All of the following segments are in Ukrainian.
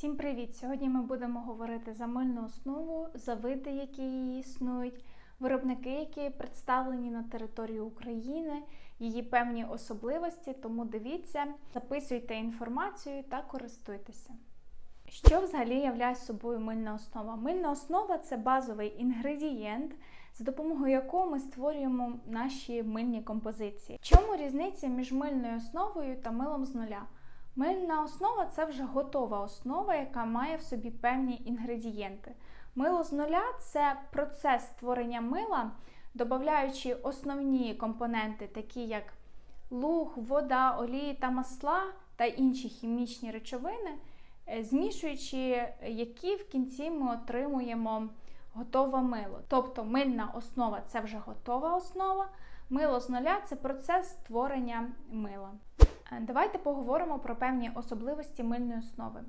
Всім привіт! Сьогодні ми будемо говорити за мильну основу, за види, які її існують, виробники, які представлені на території України, її певні особливості. Тому дивіться, записуйте інформацію та користуйтеся. Що взагалі являє собою мильна основа? Мильна основа це базовий інгредієнт, з допомогою якого ми створюємо наші мильні композиції. В чому різниця між мильною основою та милом з нуля? Мильна основа це вже готова основа, яка має в собі певні інгредієнти. Мило з нуля це процес створення мила, додаючи основні компоненти, такі як луг, вода, олії та масла та інші хімічні речовини, е, змішуючи які в кінці ми отримуємо готове мило. Тобто мильна основа це вже готова основа, мило з нуля це процес створення мила. Давайте поговоримо про певні особливості мильної основи.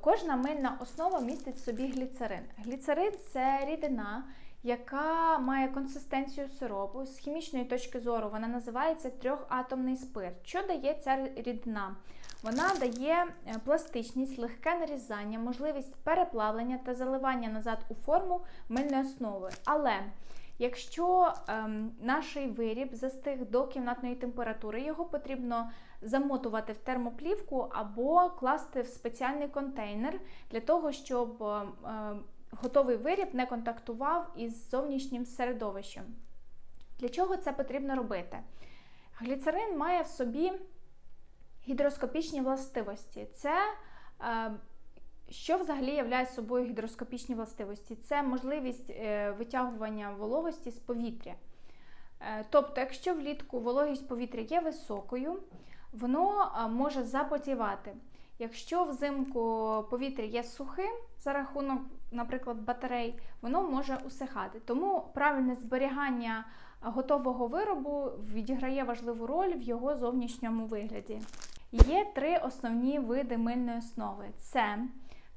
Кожна мильна основа містить в собі гліцерин. Гліцерин це рідина, яка має консистенцію сиропу. З хімічної точки зору вона називається трьохатомний спирт. Що дає ця рідина? Вона дає е, пластичність, легке нарізання, можливість переплавлення та заливання назад у форму мильної основи. Але Якщо ем, наш виріб застиг до кімнатної температури, його потрібно замотувати в термоплівку або класти в спеціальний контейнер для того, щоб е, готовий виріб не контактував із зовнішнім середовищем. Для чого це потрібно робити? Гліцерин має в собі гідроскопічні властивості. Це е, що взагалі являє собою гідроскопічні властивості? Це можливість е, витягування вологості з повітря. Е, тобто, якщо влітку вологість повітря є високою, воно е, може запотівати. Якщо взимку повітря є сухим за рахунок, наприклад, батарей, воно може усихати. Тому правильне зберігання готового виробу відіграє важливу роль в його зовнішньому вигляді. Є три основні види мильної основи: це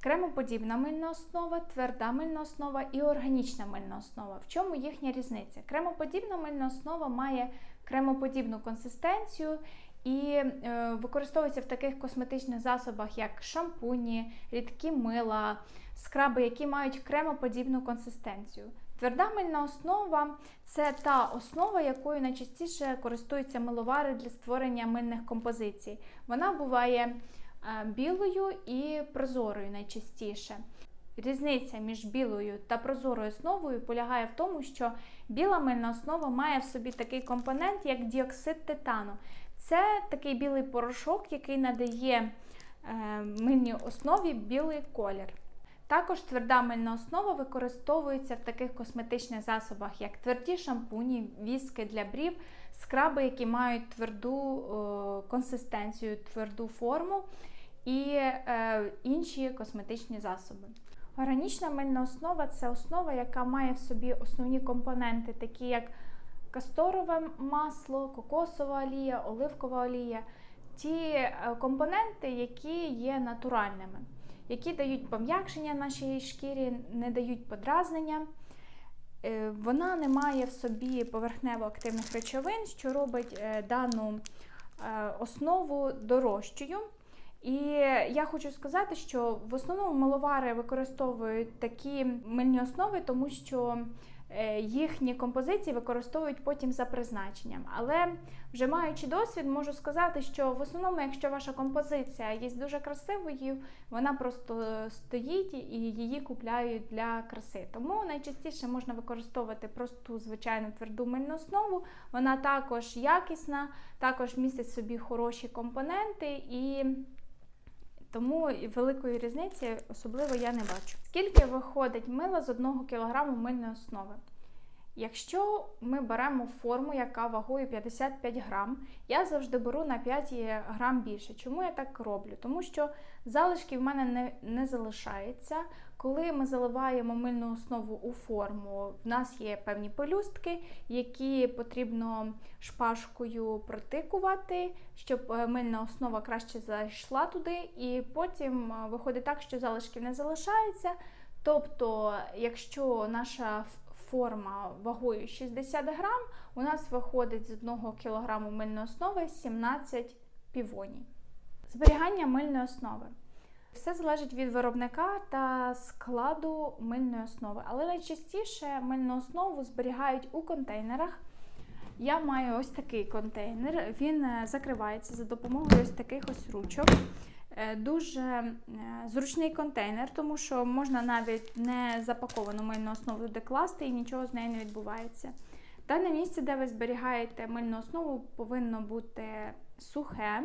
Кремоподібна мильна основа, тверда мильна основа і органічна мильна основа. В чому їхня різниця? Кремоподібна мильна основа має кремоподібну консистенцію і е, використовується в таких косметичних засобах, як шампуні, рідкі мила, скраби, які мають кремоподібну консистенцію. Тверда мильна основа це та основа, якою найчастіше користуються миловари для створення мильних композицій. Вона буває білою і прозорою найчастіше. Різниця між білою та прозорою основою полягає в тому, що біла мильна основа має в собі такий компонент, як діоксид титану. Це такий білий порошок, який надає е, мильній основі білий колір. Також тверда мильна основа використовується в таких косметичних засобах, як тверді шампуні, віски для брів, скраби, які мають тверду консистенцію, тверду форму і е, інші косметичні засоби. Органічна мильна основа це основа, яка має в собі основні компоненти, такі як касторове масло, кокосова олія, оливкова олія. Ті е, компоненти, які є натуральними, які дають пом'якшення нашій шкірі, не дають подразнення. Е, вона не має в собі поверхнево активних речовин, що робить е, дану основу дорожчою. І я хочу сказати, що в основному миловари використовують такі мильні основи, тому що е, їхні композиції використовують потім за призначенням. Але вже маючи досвід, можу сказати, що в основному, якщо ваша композиція є дуже красивою, вона просто стоїть і її купляють для краси. Тому найчастіше можна використовувати просту звичайну тверду мильну основу. Вона також якісна, також містить собі хороші компоненти і. Тому великої різниці особливо я не бачу. Скільки виходить мила з 1 кг мильної основи? Якщо ми беремо форму, яка вагою 55 грам, я завжди беру на 5 грам більше. Чому я так роблю? Тому що залишки в мене не, не залишається. Коли ми заливаємо мильну основу у форму, в нас є певні пелюстки, які потрібно шпажкою протикувати, щоб е, мильна основа краще зайшла туди, і потім е, виходить так, що залишків не залишається. Тобто, якщо наша форма вагою 60 грам, у нас виходить з 1 кг мильної основи 17 півоній. Зберігання мильної основи. Все залежить від виробника та складу мильної основи, але найчастіше мильну основу зберігають у контейнерах. Я маю ось такий контейнер. Він е, закривається за допомогою ось таких ось ручок. Е, Дуже е, зручний контейнер, тому що можна навіть не запаковану мильну основу туди класти і нічого з нею не відбувається. Дане місце, де ви зберігаєте мильну основу, повинно бути сухе.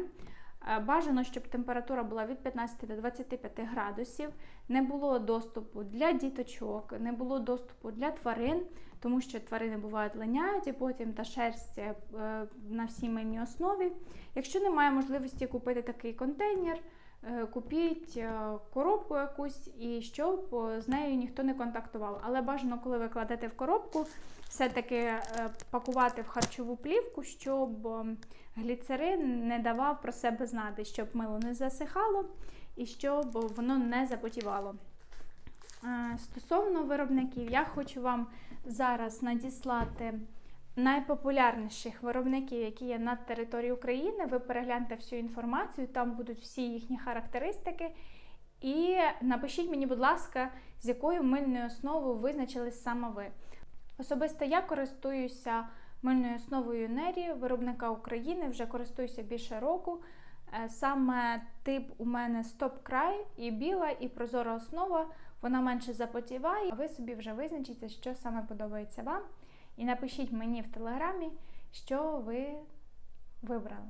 Е, Бажано, щоб температура була від 15 до 25 градусів, не було доступу для діточок, не було доступу для тварин, тому що тварини бувають линяють і потім та шерсть е, на всій мильній основі. Якщо немає можливості купити такий контейнер, е, купіть е, коробку якусь і щоб е, з нею ніхто не контактував. Але бажано, коли ви кладете в коробку, все-таки е, пакувати в харчову плівку, щоб е, гліцерин не давав про себе знати, щоб мило не засихало і щоб воно не запотівало. Е, Стосовно виробників, я хочу вам зараз надіслати найпопулярніших виробників, які є на території України. Ви перегляньте всю інформацію, там будуть всі їхні характеристики. І напишіть мені, будь ласка, з якою мильною основою визначились саме ви. Особисто я користуюся мильною основою Нері, виробника України, вже користуюся більше року. Е, Саме тип у мене стоп-край і біла, і прозора основа. Вона менше запотіває, а ви собі вже визначите, що саме подобається вам. І напишіть мені в телеграмі, що ви вибрали.